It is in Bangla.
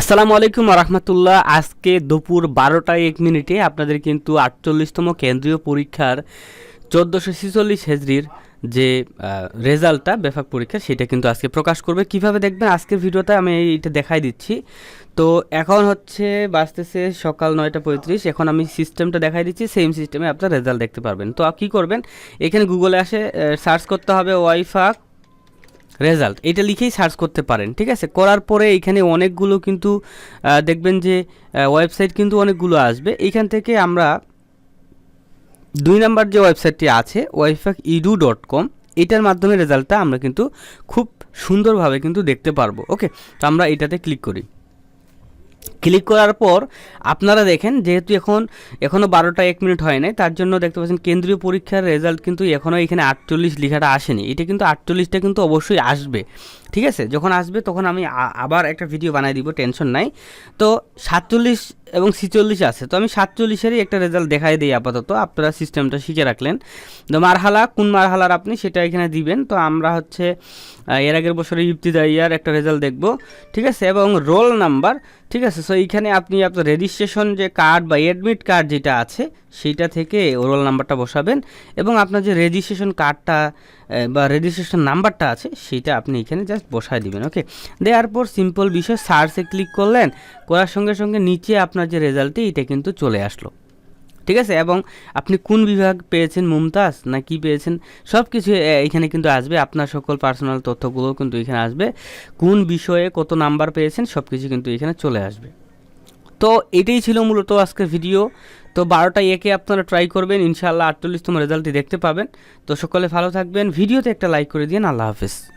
আসসালামু আলাইকুম রহমতুল্লাহ। আজকে দুপুর বারোটায় এক মিনিটে আপনাদের কিন্তু আটচল্লিশতম কেন্দ্রীয় পরীক্ষার চোদ্দোশো ছিচল্লিশ হেজরির যে রেজাল্টটা বেফাক পরীক্ষা, সেটা কিন্তু আজকে প্রকাশ করবে। কীভাবে দেখবেন? আজকের ভিডিওতে আমি এটা দেখাই দিচ্ছি। তো এখন হচ্ছে বাঁচতেছে সকাল নয়টা পঁয়ত্রিশ। এখন আমি সিস্টেমটা দেখাই দিচ্ছি। সেম সিস্টেমে আপনার রেজাল্ট দেখতে পারবেন। তো কী করবেন? এখানে গুগলে আসে সার্চ করতে হবে ওয়াইফাক রেজাল্ট। এটা লিখেই সার্চ করতে পারেন, ঠিক আছে? করার পরে এখানে অনেকগুলো কিন্তু দেখবেন যে ওয়েবসাইট কিন্তু অনেকগুলো আসবে। এখান থেকে আমরা দুই নাম্বার যে ওয়েবসাইটটি আছে ওয়াইফাক ইডু ডট কম, এটার মাধ্যমে রেজাল্টটা আমরা কিন্তু খুব সুন্দরভাবে কিন্তু দেখতে পারব। ওকে? তো আমরা এটাতে ক্লিক করি। ক্লিক করার পর আপনারা দেখেন যেহেতু এখন এখনও বারোটা এক মিনিট হয় নাই, তার জন্য দেখতে পাচ্ছেন কেন্দ্রীয় পরীক্ষার রেজাল্ট কিন্তু এখনও এখানে আটচল্লিশ লেখাটা আসেনি। এটা কিন্তু আটচল্লিশটা কিন্তু অবশ্যই আসবে। ঠিক আছে? যখন আসবে তখন আমি আবার একটা ভিডিও বানাই দিব টেনশন নাই। তো সাতচল্লিশ এবং ছিচল্লিশ আছে। তো আমি সাতচল্লিশেরই একটা রেজাল্ট দেখাই দিই আপাতত। আপনারা সিস্টেমটা শিখে রাখলেন। তো মারহালা, কোন মারহালার আপনি সেটা এখানে দিবেন। তো আমরা হচ্ছে এর আগের বছরে ইফতিদাইয়ার একটা রেজাল্ট দেখব। ঠিক আছে? এবং রোল নাম্বার ঠিক আছে? সো এইখানে আপনি আপনার রেজিস্ট্রেশন যে কার্ড বা অ্যাডমিট কার্ড যেটা আছে, সেইটা থেকে রোল নাম্বারটা বসাবেন। এবং আপনার যে রেজিস্ট্রেশন কার্ডটা বা রেজিস্ট্রেশন নাম্বারটা আছে, সেইটা আপনি এখানে জাস্ট বসায় দিবেন ওকে দেওয়ার পর সিম্পল বিষয় সার্চে ক্লিক করলেন। করার সঙ্গে সঙ্গে নিচে আপনার যে রেজাল্টটি এটা কিন্তু চলে আসলো। ঠিক আছে? এবং আপনি কোন বিভাগ পেয়েছেন, মুমতাজ, না কি পেয়েছেন? সব কিছু এখানে কিন্তু আসবে। আপনার সকল পার্সোনাল তথ্যগুলো কিন্তু এখানে আসবে। কোন বিষয়ে কত নাম্বার পেয়েছেন সব কিছু কিন্তু এখানে চলে আসবে। তো এটাই ছিল মূলত আজকের ভিডিও তো বারোটায় একে আপনারা ট্রাই করবেন। ইনশাআল্লাহ আটচল্লিশতম রেজাল্টটি দেখতে পাবেন। তো সকলে ভালো থাকবেন। ভিডিওতে একটা লাইক করে দিন। আল্লাহ হাফেজ।